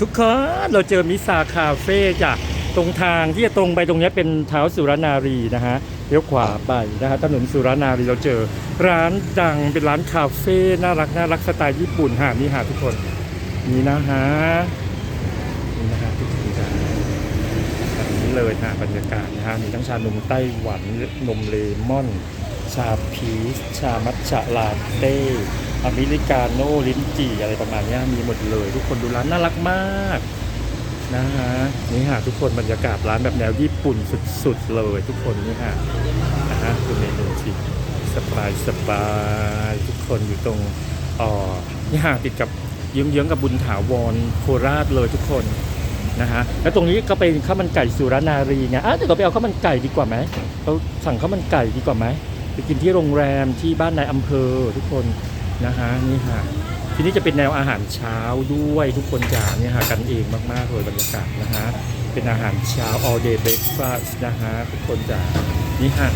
ทุกคนเราเจอมิซาคาเฟ่จ้ะตรงทางที่จะตรงไปตรงนี้เป็นเท้าสุรนารีนะฮะเลี้ยวขวาไปนะฮะถนนสุรนารีเราเจอ ร้านดังเป็นร้านคาเฟ่น่ารักน่ารักสไตล์ญี่ปุ่นหานี่หาทุกคนนี่นะฮะนี่นะฮะทุกคนจ้ะแบบนี้เลยฮะบรรยากาศนะฮะมีทั้งชานมไต้หวันนมเลมอน ชาพีชชามัทฉะลาเต้ อเมริกาโน่ลิ้นจี่อะไรประมาณนี้มีหมดเลย ทุกคนดูร้านน่ารักมากนะฮะนี่ฮะทุกคนบรรยากาศร้านแบบแนวญี่ปุ่นสุดๆเลยทุกคนนี่ฮะนะฮะดูเมนูสิสบายสบายทุกคนอยู่ตรงอ๋อนี่ฮะติดกับเยื้องๆกับบุญถาวรโคราชเลยทุกคนนะฮะแล้วตรงนี้ก็เป็นข้าวมันไก่สุรนารีไงอะเดี๋ยวเราไปเอาข้าวมันไก่ดีกว่าไหมเราสั่งข้าวมันไก่ดีกว่าไหมไปกินที่โรงแรมที่บ้านนายอำเภอทุกคน นะฮะนี่ฮะทีนี้จะเป็นแนวอาหารเช้าด้วยทุกคนจ๋าเนี่ยฮะกันเองมากๆเลยบรรยากาศนะฮะเป็นอาหารเช้า all day breakfast นะฮะทุกคนจ๋านี่ฮะ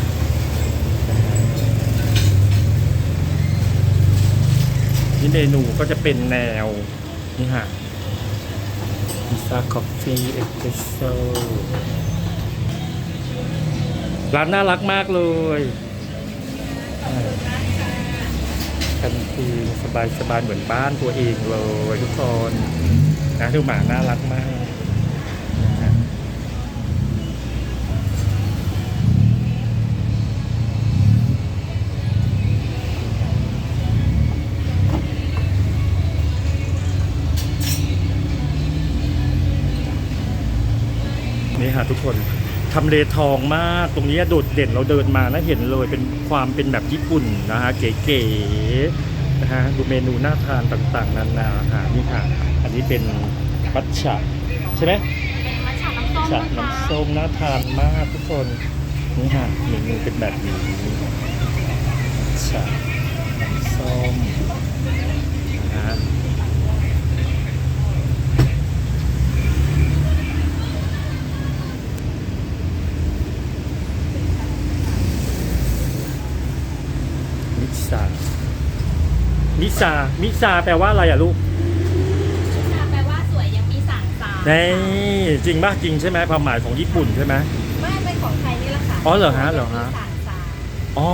นะฮะนี่เมนูก็จะเป็นแนวนี่ฮะพิซซ่าคอฟฟี่เอสเปรสโซ่ร้านน่ารักมากเลย กันทีสบายสบายเหมือนบ้านตัวเองเลยทุกคนนะดูหมาน่ารักมากนะฮะนี่ฮะทุกคน ทำเลทองมาก ตรงนี้โดดเด่นเราเดินมานะเห็นเลยเป็นความเป็นแบบญี่ปุ่นนะฮะเก๋ๆนะฮะดูเมนูน่าทานต่างๆ นานาอาหารนี่ค่ะ อันนี้เป็นมัทฉะใช่ไหมเป็นมัทฉะน้ำส้มฉะนะคะน้ำส้มน่าทานมากทุกคนนี่ค่ะเมนูเป็นแบบนี้ฉะน้ำส้มนะฮะมิ ซามิซามิซาแปลว่าอะไรอะลูกมัทฉะแปลว่าสวยยังมีสั่งสานี่จริงป่ะจริงใช่ไหมความหมายของญี่ปุ่นใช่ไหมไม่เป็นของไทยนี่แหละค่ะอ๋อเหรอฮะเหรอฮะมีสั่งสาอ๋อ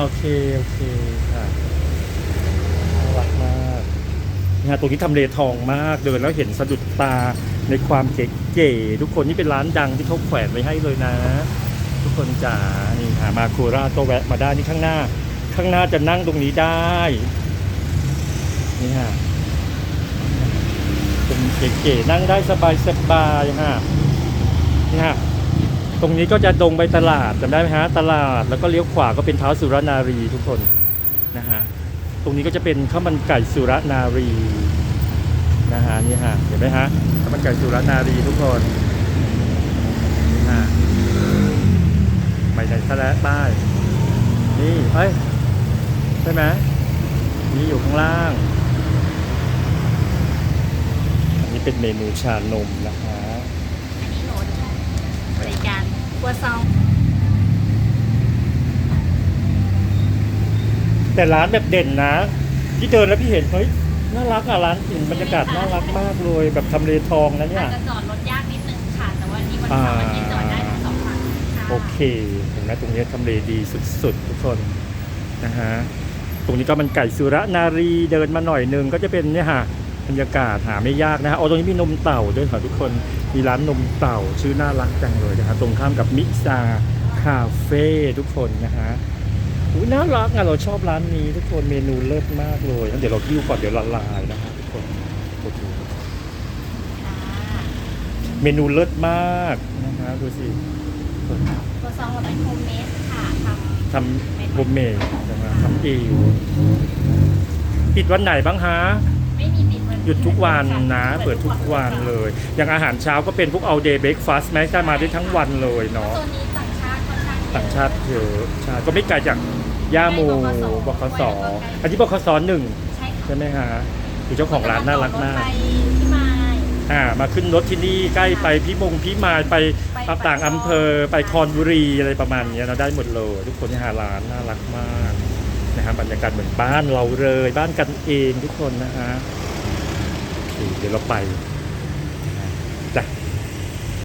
โอเคโอเคค่ะน่ารักมากนะฮะตรงนี้ทำเลทองมากเดินแล้วเห็นสะดุดตาในความเก๋ๆทุกคนนี่เป็นร้านดังที่เขาแขวนไว้ให้เลยนะ ทุกคนจ๋านี่หามาโคราชก็แวะมาได้นี่ข้างหน้า ข้างหน้าจะนั่งตรงนี้ได้ นี่ฮะเป็นเก๋ๆนั่งได้สบายๆฮะนี่ฮะตรงนี้ก็จะตรงไปตลาดจำได้ไหมฮะตลาดแล้วก็เลี้ยวขวาก็เป็นเท้าสุรนารีทุกคนนะฮะตรงนี้ก็จะเป็นข้าวมันไก่สุรนารีนะฮะนี่ฮะเห็นไหมฮะข้าวมันไก่สุรนารีทุกคนนี่ฮะไปไหนซะแล้วป้ายนี่เอ้ย ช่ไหมนี่อยู่ข้างล่าง อันนี้เป็นเมนูชานมนะฮะอันนี้โน้ตบริการครัวซองแต่ร้านแบบเด่นนะ ที่เดินแล้วพี่เห็นเฮ้ยน่ารักอะร้านเห็นบรรยากาศน่ารักมากเลย แบบทำเลทองนะเนี่อายจจะจอดรถยากนิดนึงค่ะ แต่ว่านี้วันเสาร์อาทิตย์จอดได้ทั้งสองฝั่งค่ะโอเคเห็นไหมตรงนี้ทำเลดีสุดๆ ทุกคนนะฮะ ตรงนี้ก็มันไก่สุรนารีเดินมาหน่อยนึงก็จะเป็นเนี่ยฮะบรรยากาศหาไม่ยากนะฮะเอาตรงนี้มีนมเต่าด้วยค่ะทุกคนมีร้านนมเต่าชื่อน่ารักจังเลยนะฮะตรงข้ามกับมิซาคาเฟ่ทุกคนนะฮะอุ๊ยน่ารักอะเราชอบร้านนี้ทุกคนเมนูเลิศมากเลยเดี๋ยวเราคิ้วก่อนเดี๋ยวละลายนะฮะทุกคนโอ้โหค่ะเมนูเลิศมากนะฮะดูสิครัวซองแบบเป็นโฮมเมดค่ะท ทำโฮมเมดนะฮะทำเองปิดวันไหนบ้างฮะำไม่มีปิดวันหยุดทุกวันนะ เปิดทุกวันเลย อย่างอาหารเช้าก็เป็นพวก all day breakfast แม้จะมาได้ทั้งวันเลยเนาะตัวนี้ต่างชาติค่อนข้างเยอะต่างชาติเยอะใช่ก็ไม่ไกลจากย่าโมบคสอันนี้บคสหนึ่งใช่ค่ะใช่ไหมฮะคือเจ้าของร้านน่ารักมากไปที่มาย อ่ามาขึ้นรถที่นี่ใกล้ไปพี่มงพี่มายไปไปต่างอำเภอไปคอนบุรีอะไรประมาณเนี้ยเราได้หมดเลย ทุกคนที่หาร้านน่ารักมากนะครับบรรยากาศเหมือนบ้านเราเลย บ้านกันเองทุกคนนะฮะโอเคเดี๋ยวเราไป